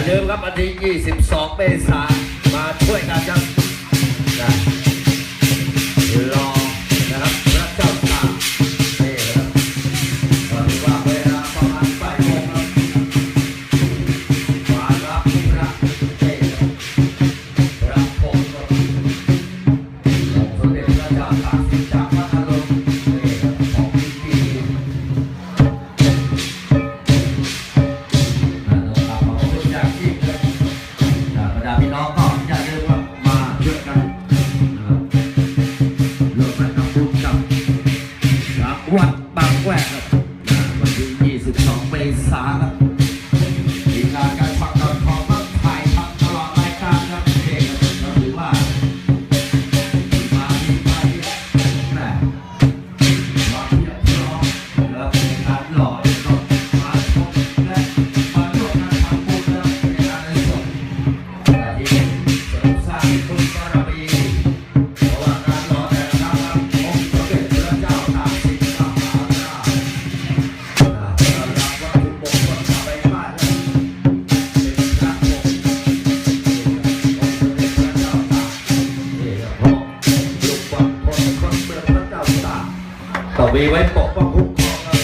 อย่าลืมครับวันที่ 22 เมษาย ต่อมีไว้ปกป้องคุ้มครองครับ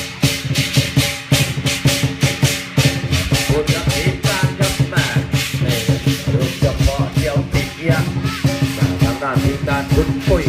คุณกับทีมงานครับแม่นี่โดยเฉพาะเดี่ยวติเอียทางด้านทีมงานคุณปุ้ย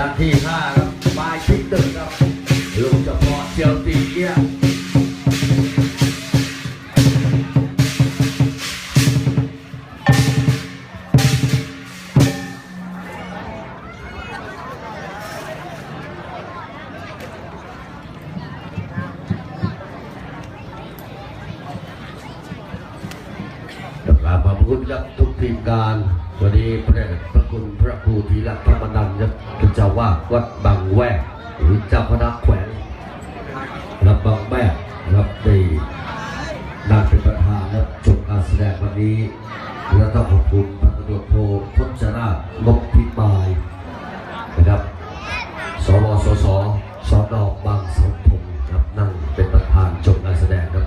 คณะที่ห้าครับปลายที่ตึกครับโดยเฉพาะเดี่ยวติเอียขอบคุณครับทุกทีมงาน วันนี้พระเดชพระคุณพระครูธีรธรรมนันท์ครับ วาดวัดบางแวกหรือเจ้าคณะแขวงรับบางแวกรับได้นานเป็นประธานและจบการแสดงวันนี้และต้องขอบคุณพันตำรวจโทพจนาถนพพิบายนะครับสวสสสนบางสมพงศ์ครับนั่งเป็นประธานจบการแสดงครับ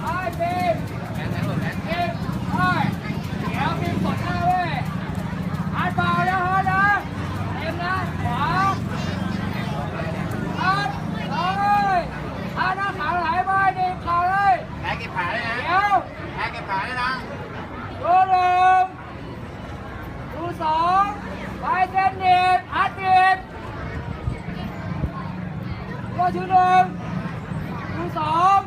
ไอ้บีมบีมเฮ้ยเดี๋ยวบีมกดหน้าเว้ยฮัดเบานะฮัดนะเต็มนะขวาฮัดเลยฮัดหน้าขาไหลไปดีบขาเลย แพ้เก็บขาเลยนะ เดี๋ยว แพ้เก็บขาเลยนะ ดูหนึ่งดูสองไปเส้นดีบฮัดดีบ ตัวชื่อหนึ่งดูสอง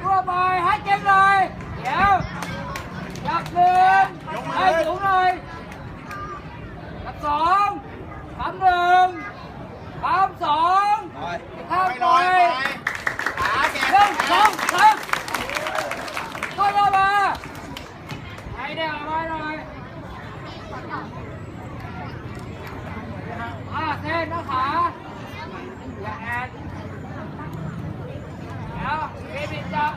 ตัวไปฮัดเจ๊งเลยเดี๋ยวจับหนึ่งให้สูงหน่อยจับสองทำหนึ่งทำสอง ลอย ข้าม ไป ไป ลอยไปขาเก็บ หนึ่งสองสามก็ลงมาให้เด็กเอาไว้หน่อยอ่าเส้นนะขาอย่าแอนเดี๋ยว บีบจับ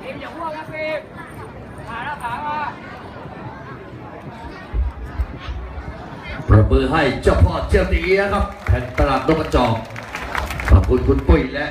บีบอย่าห่วงนะบีมหาหน้าขามาประมือให้เจ้าพ่อเจ้าตีนะครับแผ่นตลาดนกกระจอกขอบคุณคุณปุ้ยและ